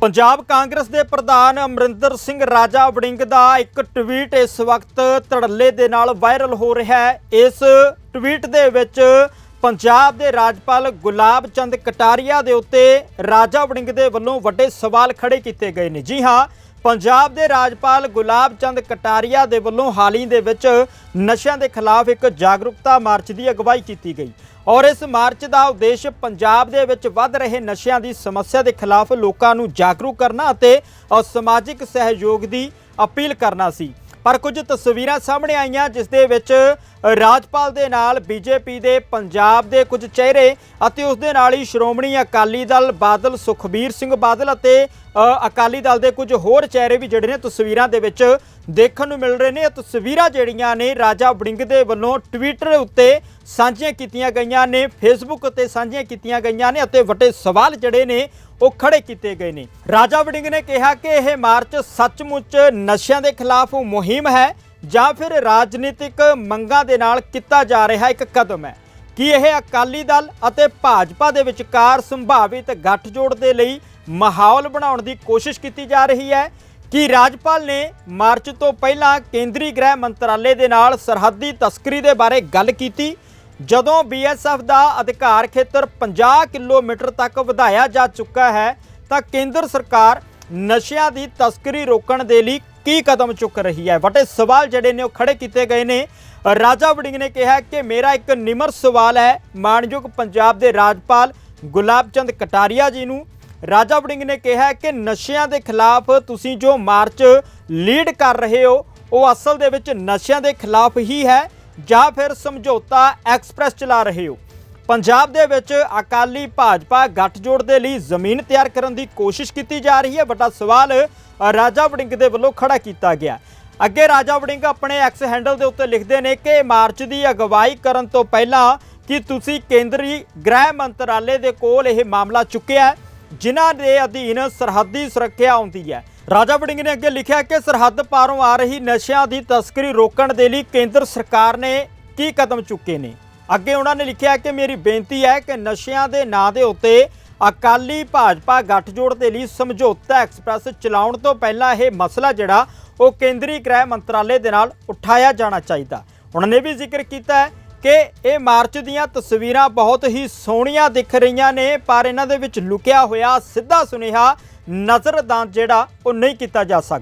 ਪੰਜਾਬ ਕਾਂਗਰਸ ਦੇ ਪ੍ਰਧਾਨ ਅਮਰਿੰਦਰ ਸਿੰਘ ਰਾਜਾ ਵੜਿੰਗ ਦਾ ਇੱਕ ਟਵੀਟ ਇਸ ਵਕਤ ਧੜੱਲੇ ਦੇ ਨਾਲ ਵਾਇਰਲ ਹੋ ਰਿਹਾ ਹੈ। ਇਸ ਟਵੀਟ ਦੇ ਵਿੱਚ ਪੰਜਾਬ ਦੇ ਰਾਜਪਾਲ ਗੁਲਾਬ ਚੰਦ ਕਟਾਰੀਆ ਦੇ ਉੱਤੇ ਰਾਜਾ ਵੜਿੰਗ ਦੇ ਵੱਲੋਂ ਵੱਡੇ ਸਵਾਲ ਖੜੇ ਕੀਤੇ ਗਏ ਨੇ। ਜੀ ਹਾਂ ਪੰਜਾਬ ਦੇ ਰਾਜਪਾਲ ਗੁਲਾਬ ਚੰਦ ਕਟਾਰੀਆ ਦੇ ਵੱਲੋਂ ਹਾਲ ਹੀ ਦੇ ਵਿੱਚ ਨਸ਼ਿਆਂ ਦੇ ਖਿਲਾਫ ਇੱਕ ਜਾਗਰੂਕਤਾ ਮਾਰਚ ਦੀ ਅਗਵਾਈ ਕੀਤੀ ਗਈ। ਔਰ ਇਸ ਮਾਰਚ ਦਾ ਉਦੇਸ਼ ਪੰਜਾਬ ਦੇ ਵਿੱਚ ਵੱਧ ਰਹੇ ਨਸ਼ਿਆਂ ਦੀ ਸਮੱਸਿਆ ਦੇ ਖਿਲਾਫ ਲੋਕਾਂ ਨੂੰ ਜਾਗਰੂਕ ਕਰਨਾ ਅਤੇ ਅ, ਸਮਾਜਿਕ ਸਹਿਯੋਗ ਦੀ ਅਪੀਲ ਕਰਨਾ ਸੀ। ਪਰ ਕੁਝ ਤਸਵੀਰਾਂ ਸਾਹਮਣੇ ਆਈਆਂ ਜਿਸ ਦੇ ਵਿੱਚ ਰਾਜਪਾਲ ਦੇ ਨਾਲ ਬੀਜੇਪੀ ਦੇ ਪੰਜਾਬ ਦੇ ਕੁਝ ਚਿਹਰੇ ਅਤੇ ਉਸ ਦੇ ਨਾਲ ਹੀ ਸ਼੍ਰੋਮਣੀ ਅਕਾਲੀ ਦਲ ਬਾਦਲ ਸੁਖਬੀਰ ਸਿੰਘ ਬਾਦਲ ਅਤੇ ਅਕਾਲੀ ਦਲ ਦੇ ਕੁਝ ਹੋਰ ਚਿਹਰੇ ਵੀ ਜਿਹੜੇ ਨੇ ਤਸਵੀਰਾਂ ਦੇ ਵਿੱਚ ਦੇਖਣ ਨੂੰ ਮਿਲ ਰਹੇ ਨੇ ਇਹ ਤਸਵੀਰਾਂ ਜਿਹੜੀਆਂ ਨੇ ਰਾਜਾ ਵੜਿੰਗ ਦੇ ਵੱਲੋਂ ਟਵਿੱਟਰ ਉੱਤੇ ਸਾਂਝੀਆਂ ਕੀਤੀਆਂ ਗਈਆਂ ਨੇ ਫੇਸਬੁੱਕ ਉੱਤੇ ਸਾਂਝੀਆਂ ਕੀਤੀਆਂ ਗਈਆਂ ਨੇ ਅਤੇ ਵੱਡੇ ਸਵਾਲ ਜਿਹੜੇ ਨੇ ਉਹ ਖੜੇ ਕੀਤੇ ਗਏ ਨੇ। ਰਾਜਾ ਵੜਿੰਗ ਨੇ ਕਿਹਾ ਕਿ ਇਹ ਮਾਰਚ ਸੱਚਮੁੱਚ ਨਸ਼ਿਆਂ ਦੇ ਖਿਲਾਫ ਮੁਹਿੰਮ ਹੈ ਜਾਂ ਫਿਰ ਰਾਜਨੀਤਿਕ ਮੰਗਾਂ ਦੇ ਨਾਲ ਕੀਤਾ ਜਾ ਰਿਹਾ ਇੱਕ ਕਦਮ ਹੈ। ਕਿ ਇਹ ਅਕਾਲੀ ਦਲ ਅਤੇ ਭਾਜਪਾ ਦੇ ਵਿਚਕਾਰ ਸੰਭਾਵਿਤ ਗੱਠਜੋੜ ਦੇ ਲਈ ਮਾਹੌਲ ਬਣਾਉਣ ਦੀ ਕੋਸ਼ਿਸ਼ ਕੀਤੀ ਜਾ ਰਹੀ ਹੈ? ਕਿ ਰਾਜਪਾਲ ਨੇ ਮਾਰਚ ਤੋਂ ਪਹਿਲਾਂ ਕੇਂਦਰੀ ਗ੍ਰਹਿ ਮੰਤਰਾਲੇ ਦੇ ਨਾਲ ਸਰਹੱਦੀ ਤਸਕਰੀ ਦੇ ਬਾਰੇ ਗੱਲ ਕੀਤੀ, ਜਦੋਂ ਬੀਐਸਐਫ ਦਾ ਅਧਿਕਾਰ ਖੇਤਰ 50 ਕਿਲੋਮੀਟਰ ਤੱਕ ਵਧਾਇਆ ਜਾ ਚੁੱਕਾ ਹੈ, ਤਾਂ ਕੇਂਦਰ ਸਰਕਾਰ ਨਸ਼ਿਆਂ ਦੀ ਤਸਕਰੀ ਰੋਕਣ ਦੇ ਲਈ ਕੀ ਕਦਮ ਚੁੱਕ ਰਹੀ ਹੈ? ਵੱਡੇ ਸਵਾਲ ਜਿਹੜੇ ਨੇ ਉਹ ਖੜੇ ਕੀਤੇ ਗਏ ਨੇ। ਰਾਜਾ ਵੜਿੰਗ ਨੇ ਕਿਹਾ ਕਿ ਮੇਰਾ ਇੱਕ ਨਿਮਰ ਸਵਾਲ ਹੈ। ਮਾਨਯੋਗ ਪੰਜਾਬ ਦੇ ਰਾਜਪਾਲ ਗੁਲਾਬ ਚੰਦ ਕਟਾਰੀਆ ਜੀ ਨੂੰ ਰਾਜਾ ਵੜਿੰਗ ਨੇ ਕਿਹਾ ਕਿ ਨਸ਼ਿਆਂ ਦੇ ਖਿਲਾਫ ਤੁਸੀਂ ਜੋ ਮਾਰਚ ਲੀਡ ਕਰ ਰਹੇ ਹੋ ਉਹ ਅਸਲ ਦੇ ਵਿੱਚ ਨਸ਼ਿਆਂ ਦੇ ਖਿਲਾਫ ਹੀ ਹੈ ਜਾਂ ਫਿਰ ਸਮਝੌਤਾ ਐਕਸਪ੍ਰੈਸ ਚਲਾ ਰਹੇ ਹੋ। ਪੰਜਾਬ ਦੇ ਵਿੱਚ ਅਕਾਲੀ ਭਾਜਪਾ ਗੱਠਜੋੜ ਦੇ ਲਈ ਜ਼ਮੀਨ ਤਿਆਰ ਕਰਨ ਦੀ ਕੋਸ਼ਿਸ਼ ਕੀਤੀ ਜਾ ਰਹੀ ਹੈ। ਵੱਡਾ ਸਵਾਲ ਰਾਜਾ ਵੜਿੰਗ ਦੇ ਵੱਲੋਂ ਖੜਾ ਕੀਤਾ ਗਿਆ। ਅੱਗੇ ਰਾਜਾ ਵੜਿੰਗ ਆਪਣੇ ਐਕਸ ਹੈਂਡਲ ਦੇ ਉੱਤੇ ਲਿਖਦੇ ਨੇ ਕਿ ਮਾਰਚ ਦੀ ਅਗਵਾਈ ਕਰਨ ਤੋਂ ਪਹਿਲਾਂ ਕਿ ਤੁਸੀਂ ਕੇਂਦਰੀ ਗ੍ਰਹਿ ਮੰਤਰਾਲੇ ਦੇ ਕੋਲ ਇਹ ਮਾਮਲਾ ਚੁੱਕਿਆ ਹੈ, ਜਿਨ੍ਹਾਂ ਦੇ ਅਧੀਨ ਸਰਹੱਦੀ ਸੁਰੱਖਿਆ ਆਉਂਦੀ ਹੈ। ਰਾਜਾ ਵੜਿੰਗ ਨੇ ਅੱਗੇ ਲਿਖਿਆ ਕਿ ਸਰਹੱਦ ਪਾਰੋਂ ਆ ਰਹੀ ਨਸ਼ਿਆਂ ਦੀ ਤਸਕਰੀ ਰੋਕਣ ਦੇ ਲਈ ਕੇਂਦਰ ਸਰਕਾਰ ਨੇ ਕੀ ਕਦਮ ਚੁੱਕੇ ਨੇ? ਅੱਗੇ ਉਹਨਾਂ ਨੇ ਲਿਖਿਆ ਕਿ ਮੇਰੀ ਬੇਨਤੀ ਹੈ ਕਿ ਨਸ਼ਿਆਂ ਦੇ ਨਾਂ ਦੇ ਉੱਤੇ ਅਕਾਲੀ ਭਾਜਪਾ ਗੱਠਜੋੜ ਦੇ ਲਈ ਸਮਝੌਤਾ ਐਕਸਪ੍ਰੈਸ ਚਲਾਉਣ ਤੋਂ ਪਹਿਲਾਂ ਇਹ ਮਸਲਾ ਜਿਹੜਾ, ਉਹ ਕੇਂਦਰੀ ਗ੍ਰਹਿ ਮੰਤਰਾਲੇ ਦੇ ਨਾਲ ਉਠਾਇਆ ਜਾਣਾ ਚਾਹੀਦਾ। ਉਹਨਾਂ ਨੇ ਵੀ ਜ਼ਿਕਰ ਕੀਤਾ ਹੈ ਕਿ ਇਹ ਮਾਰਚ ਦੀਆਂ ਤਸਵੀਰਾਂ ਬਹੁਤ ਹੀ ਸੋਹਣੀਆਂ ਦਿਖ ਰਹੀਆਂ ਨੇ, ਪਰ ਇਹਨਾਂ ਦੇ ਵਿੱਚ ਲੁਕਿਆ ਹੋਇਆ ਸਿੱਧਾ ਸੁਨੇਹਾ ਨਜ਼ਰਦਾਨ ਜਿਹੜਾ ਉਹ ਨਹੀਂ ਕੀਤਾ ਜਾ ਸਕਦਾ।